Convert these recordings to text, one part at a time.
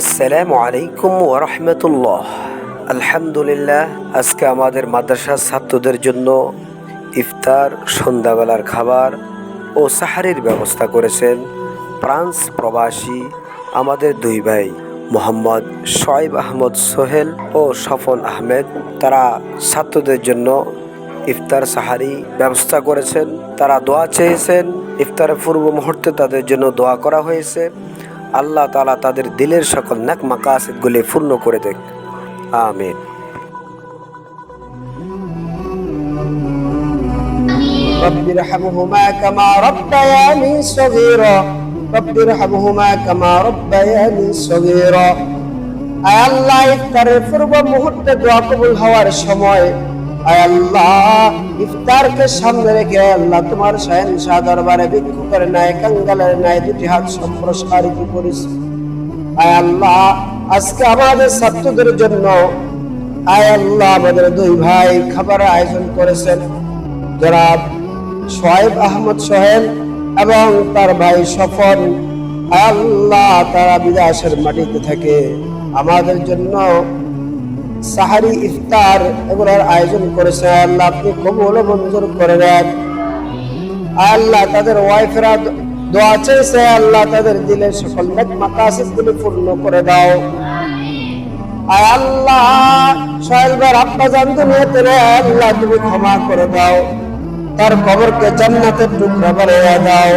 আসসালামু আলাইকুম ওরহমতুল্লাহ আলহামদুলিল্লাহ, আজকে আমাদের মাদ্রাসার ছাত্রদের জন্য ইফতার, সন্ধ্যাবেলার খাবার ও সাহারির ব্যবস্থা করেছেন ফ্রান্স প্রবাসী আমাদের দুই ভাই, মোহাম্মদ শোয়েব আহমদ সোহেল ও সফন আহমেদ। তারা ছাত্রদের জন্য ইফতার, সাহারি ব্যবস্থা করেছেন। তারা দোয়া চেয়েছেন, ইফতারের পূর্ব মুহূর্তে তাদের জন্য দোয়া করা হয়েছে। আল্লাহ তালা তাদের দিলের সকল নাক মাকাসিদগুলি পূর্ণ করে দেখ আমিন رب ارحمهما كما ربياني صغيرا رب ارحمهما كما ربياني صغيرا আয় আল্লাহ ইফতারের পূর্ব মুহূর্তে দোয়া কবুল হওয়ার সময় আয় আল্লাহ, ইফতারকে সামনে রেখে আল্লাহ, তোমার শাহেন দরবারে ভিক্ষুকের ন্যায় কাঙ্গালের ন্যায় দুটি হাত সম্প্রসারিত করিস আয় আল্লাহ, আজকে আমাদের ছাত্রদের জন্য আয় আল্লাহ, আমাদের দুই ভাই খাবারের আয়োজন করেছেন। যারা সোহেব আহমদ সোহেল এবং তার ভাই সফন আল্লাহ, তারা বিদাসের মাটিতে থাকে। আমাদের জন্য সাহারি ইফতার এগুলোর আয়োজন করেছে। আল্লাহ আপনি কবুল মঞ্জুর করে দেন। আল্লাহ তাদের ওয়াইফেরা দোয়া চেয়েছে আল্লাহ তাদের দিলে সকল মাকাসিদ গুলি পূর্ণ করে দাও। আয় আল্লাহ ভাই, আব্বা জান দুনিয়াতে আল্লাহ তুমি ক্ষমা করে দাও। তার কবরকে জান্নাতের টুকরা দাও।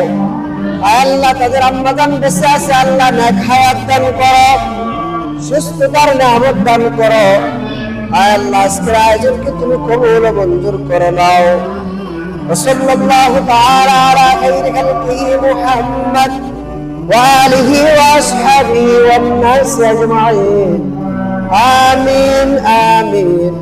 আল্লাহ, তাদের আম্মা বেঁচে আছে। আল্লাহ নেক করো। সুস্থতার নিয়ামত দান করো আয় আল্লাহ আজকের আয়োজনকে তুমি কবুল ও মঞ্জুর করে নাও وصلى الله تعالى على خير خلقه محمد وآله وأصحابه والناس أجمعين آمين آمين